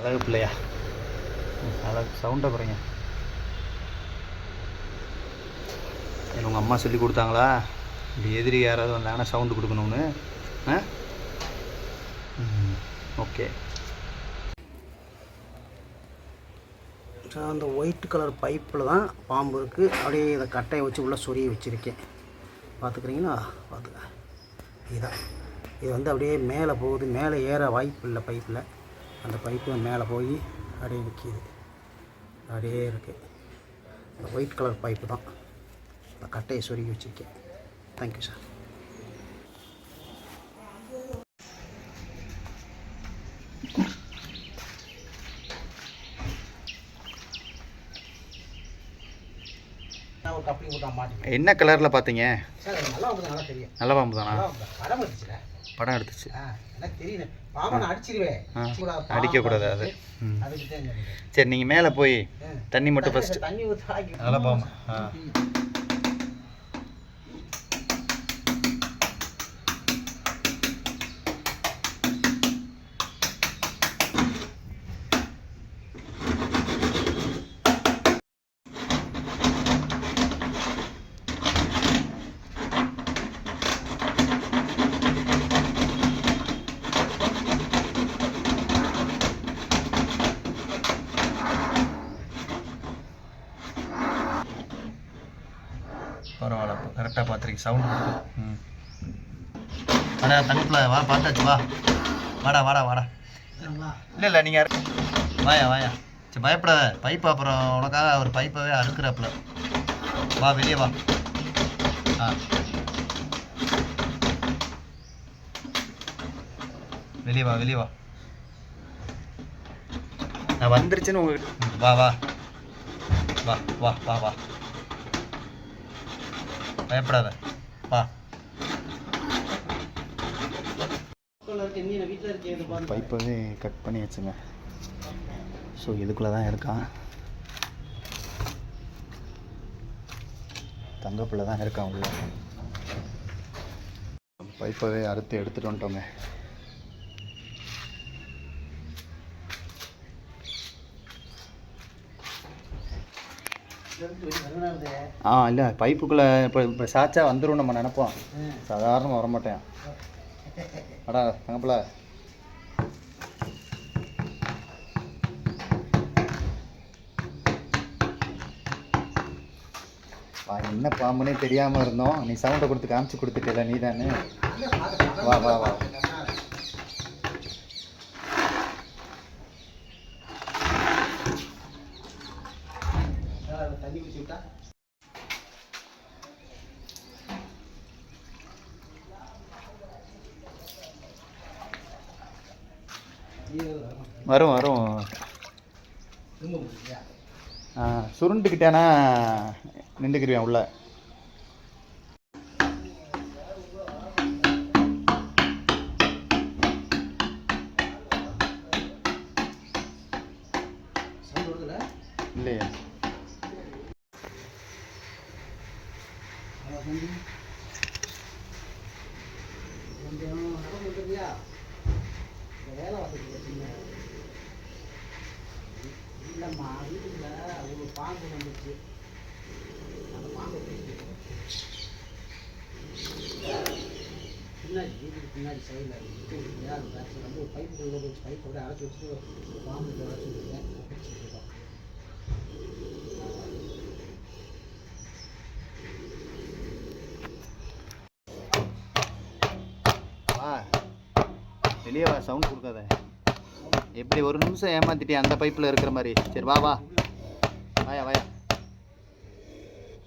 அழகு பிள்ளையா? அழகு சவுண்டை குறைங்க என்ன உங்கள் அம்மா சொல்லி கொடுத்தாங்களா? இப்படி எதிரி யாராவது வந்தாங்கன்னா சவுண்டு கொடுக்கணும்னு. ஆ? ஓகே அந்த ஒயிட் கலர் பைப்பில் தான் பாம்பு இருக்குது அப்படியே இதை கட்டையை வச்சு உள்ளே சொரிய வச்சுருக்கேன். பார்த்துக்குறீங்களா? பார்த்துக்க. இதுதான் இது வந்து அப்படியே மேலே போகுது. மேலே ஏற வாய்ப்பு இல்லை பைப்பில் அந்த பைப்பு மேலே போய் அப்படியே நிற்கிது. அப்படியே இருக்குது இந்த ஒயிட் கலர் பைப்பு தான். அந்த கட்டையை சொருகி வச்சுருக்கேன். தேங்க்யூ சார் நான் ஒரு கப்பலிங் போட்டு மாட்டேன் என்ன கலரில் பார்த்தீங்க? நல்லா வந்து நல்லா தெரியும். நல்ல பாம்பு தானா படம் எடுத்துச்சு. அடிக்கக்கூடாது, அது. சரி நீங்கள் மேலே போய். தண்ணி மட்டும் ஃபஸ்ட்டு தண்ணி ஊற்றி பாம்பு ஆ. பரவாயில்ல கரெக்டாக பார்த்துருக்கு சவுண்ட் ம். வாடா தங்கப்பில் வா பார்த்தாச்சு வா. வாடா வாடா வாடா. இல்லை இல்லை நீங்கள் வாயா வாயா. சரி பயப்படாத. பைப் அப்புறம் உனக்காக அவர் பைப்பவே அறுக்குறாப்புல. வா வெளியே வா. ஆ. வெளியே வா வெளியே வா. நான் வந்துருச்சுன்னு உங்களுக்கு வா வா. வா வா வா வா. பயப்படாத. வா. பைப்பவே கட் பண்ணி வச்சுங்க ஸோ இதுக்குள்ளே தான் இருக்கான். தங்கப்பில் தான் இருக்கான் உள்ள. பைப்பவே அறுத்து எடுத்துகிட்டு வந்துட்டோங்க இதுல இருந்து வெளிய வரணும் இருந்தே. ஆ இல்லை பைப்புக்குள்ளே இப்போ இப்போ சாச்சா வந்துடும் நம்ம நினைப்போம். சாதாரணமாக வரமாட்டேன். அடா தங்கப்பில வா என்ன பாம்புனே தெரியாமல் இருந்தோம். நீ சவுண்டை கொடுத்து காமிச்சு கொடுத்துட்டல நீ தானே வா வா வா மேல அதுல தண்ணி ஊற்றி விட்டா இது வரும். வரும் சுருண்டுக்கிட்டேனா நின்றுக்கிருவேன் உள்ள இல்லையா அதான் கொஞ்சம் கொஞ்சம் நடந்து வந்துருக்கியா? இந்த வேலை வந்துருக்கு சின்ன. இல்லைம்மா வீட்டுக்குள்ள ஒரு பாம்பு வந்துச்சு அந்த பாம்பை பிடிச்சிட்டு பின்னாடி வீட்டுக்கு பின்னாடி சைடில் யார் பேக்ஸில் வந்து ஒரு பைப் உள்ள வச்சு பைப்போட அடைச்சி வச்சுட்டு பாம்பு அடைச்சி வச்சுருக்கேன். வெளியே வா சவுண்ட் கொடுக்காத. எப்படி ஒரு நிமிஷம் ஏமாத்திட்டே அந்த பைப்பில் இருக்கிற மாதிரி? சரி வா வா. வாயா வாயா.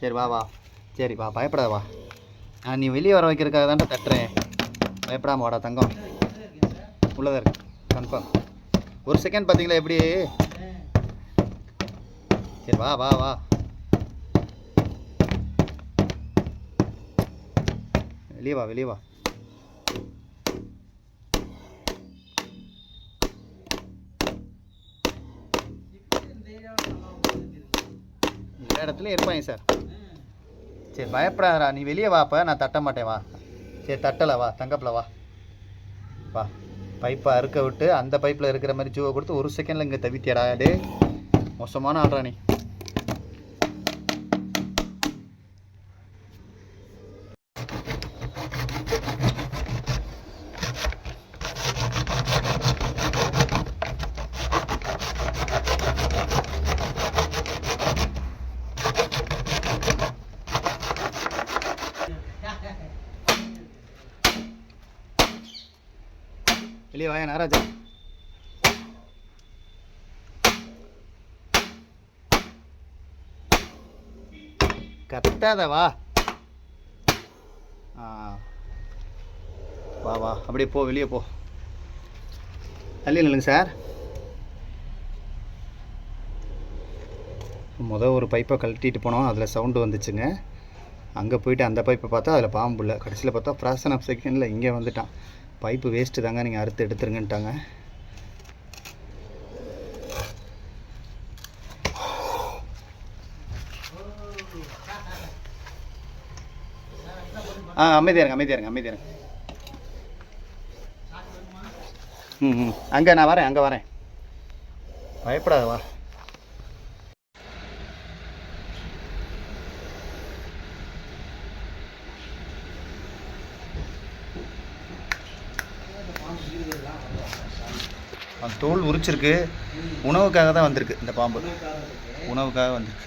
சரி வா வா. சரி வா பயப்படாத வா. நான் நீ வெளியே வர வைக்கிறதுக்காக தான்டா தட்டுறேன். பயப்படாம வாடா தங்கம்? உள்ளதா இருக்கு. கன்ஃபார்ம் ஒரு செகண்ட் பார்த்தீங்களா எப்படி? சரி வா வா வா. வெளியே வா வெளியே வா. எல்லா இடத்துலையும் இருப்பாங்க சார் சரி பயப்படாதடா. நீ வெளியே வாப்ப நான் தட்ட மாட்டேன் வா. சரி தட்டலை வா தங்கப்பில் வா. வா. பைப்பை அறுக்க விட்டு அந்த பைப்பில் இருக்கிற மாதிரி ஜூவை கொடுத்து ஒரு செகண்டில் இங்கே தவித்தியடா டே மோசமான ஆடுறா நீ. வெளியே வாயா நாராஜா கத்தாத வா வா வா. அப்படியே போ வெளியே போ. தள்ளி நில்லுங்க சார். மொதல் ஒரு பைப்பை கழட்டிட்டு போனோம். அதில் சவுண்டு வந்துச்சுங்க. அங்கே போயிட்டு அந்த பைப்பை பார்த்தா அதில் பாம்பு இல்லை. கடைசியில் பார்த்தா ஃப்ராக்ஷன் ஆஃப் செகண்டில் இங்கே வந்துட்டான். பைப்பு வேஸ்ட்டு தாங்க நீங்கள் அறுத்து எடுத்துருங்கன்ட்டாங்க. ஆ அமைதியாக இருங்க அமைதியாக இருங்க அமைதியாக இருங்க. ம் ம். அங்கே நான் வரேன் அங்கே வரேன். பயப்படாத வா. அந்த தோல் உரிச்சிருக்கு. உணவுக்காக தான் வந்திருக்கு இந்த பாம்பு. உணவுக்காக வந்திருக்கு.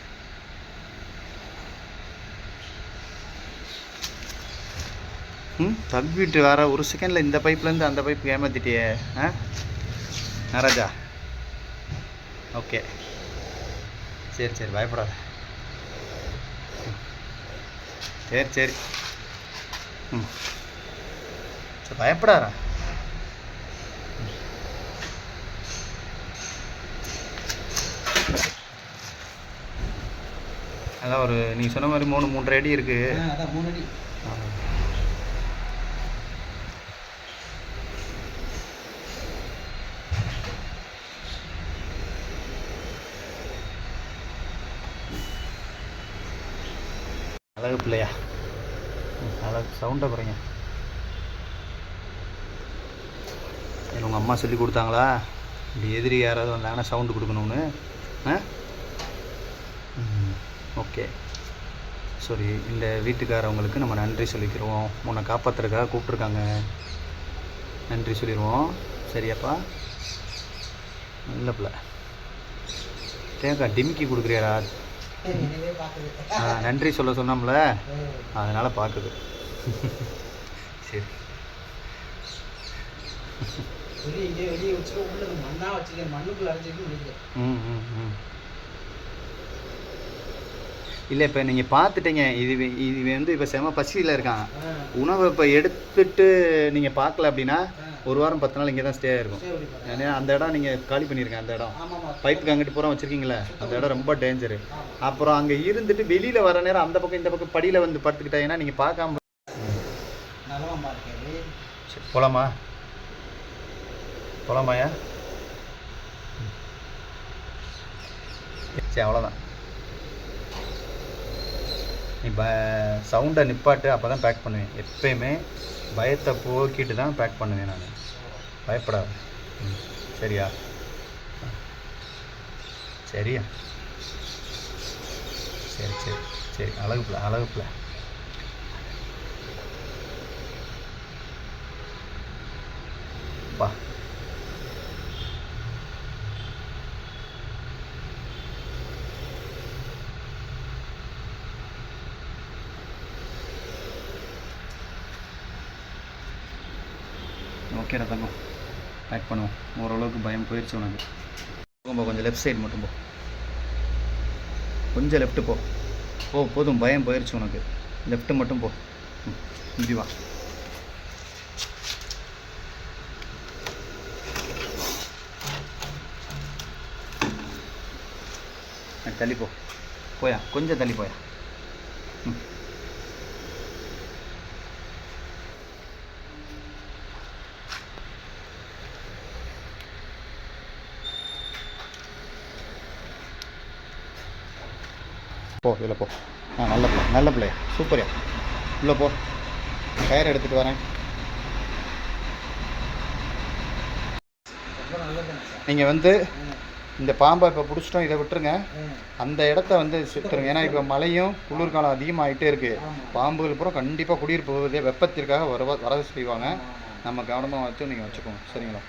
ம் தப்பிட்டு வர ஒரு செகண்டில் இந்த பைப்லேருந்து அந்த பைப் ஏமாத்திட்டியே ஆ? நராஜா ஓகே. சரி சரி பயப்படாத. சரி சரி. ம். சரி அதான் ஒரு நீங்கள் சொன்ன மாதிரி மூணு மூன்றரை அடி இருக்குது அதான் மூணு அடி. அழகு பிள்ளையா. அழகு சவுண்டை என்ன உங்கள் அம்மா சொல்லி கொடுத்தாங்களா? இப்படி எதிரி யாராவது வந்தாங்கன்னா சவுண்டு கொடுக்கணும்னு. ஓகே. சரி இந்த வீட்டுக்காரவங்களுக்கு நம்ம நன்றி சொல்லிக்கிறோம் உன்னை காப்பாற்றுறதுக்காக கூப்பிட்ருக்காங்க நன்றி சொல்லிடுவோம் சரியாப்பா. நல்ல பிள்ளை. தேங்க்கா டிமிக்கி கொடுக்குறியாடா? பார்க்குது. ஆ, நன்றி சொல்ல சொன்னோம்ல? அதனால் பார்க்குது. சரி. வெளியே இங்கே வெளியே வச்சுட்டு உள்ள மண்ணாக வச்சுருக்கேன் மண்ணுக்குள்ள அரைச்சிட்டு முடியல. ம் ம் ம். இல்லை இப்போ நீங்கள் பார்த்துட்டீங்க இது இது வந்து இப்போ செம பசியில் இருக்கான் உணவை இப்போ எடுத்துட்டு நீங்கள் பார்க்கல அப்படின்னா ஒரு வாரம் பத்து நாள் இங்கே தான் ஸ்டே ஆயிருக்கும் ஏன்னா அந்த இடம் நீங்கள் காலி பண்ணியிருக்கேன் அந்த இடம். பைப்புக்கு அங்கிட்டு பூரா வச்சுருக்கீங்களே அந்த இடம் ரொம்ப டேஞ்சரு அப்புறம் அங்கே இருந்துட்டு வெளியில் வர நேரம் அந்த பக்கம் இந்த பக்கம் படியில் வந்து படுத்துக்கிட்டாங்கன்னா நீங்கள் பார்க்காம சரி போலாமா? போலாமாயா சரி அவ்வளோதான் நீ ப சவுண்டை நிப்பாட்டு அப்போ தான் பேக் பண்ணுவேன். எப்பயுமே பயத்தை போக்கிட்டு தான் பேக் பண்ணுவேன் நான். பயப்படாத. ம், சரியா? சரியா? சரி சரி சரி. அழகுப்பில் அழகுப்பில் பா. ஓகேடா தங்கம் பேக் பண்ணுவோம். ஓரளவுக்கு பயம் போயிடுச்சு உனக்கு. போகும்போ கொஞ்சம் லெஃப்ட் சைடு மட்டும் போ. கொஞ்சம் லெஃப்ட்டு போ. போ போதும். பயம் போயிடுச்சு உனக்கு. லெஃப்ட்டு மட்டும் போ. இப்படி வா. தள்ளி போ. போயா? கொஞ்சம் தள்ளி போயா? ம். போ இதில் போ. ஆ நல்ல பிள்ளை நல்ல பிள்ளையா சூப்பர்யா உள்ளே போ. கயர் எடுத்துகிட்டு வரேன். நீங்கள் வந்து இந்த பாம்பை இப்போ பிடிச்சிட்டோம் இதை விட்டுருங்க. அந்த இடத்த வந்து சுற்றுருங்க ஏன்னா இப்போ மழையும் குளிர்காலம் அதிகமாகிட்டே இருக்குது பாம்புகள் பூரா கண்டிப்பாக குடியிருப்பு வெப்பத்திற்காக வர வர செய்வாங்க நம்ம கவனமாக வச்சு நீங்கள் வச்சுக்கோங்க. சரிங்களா?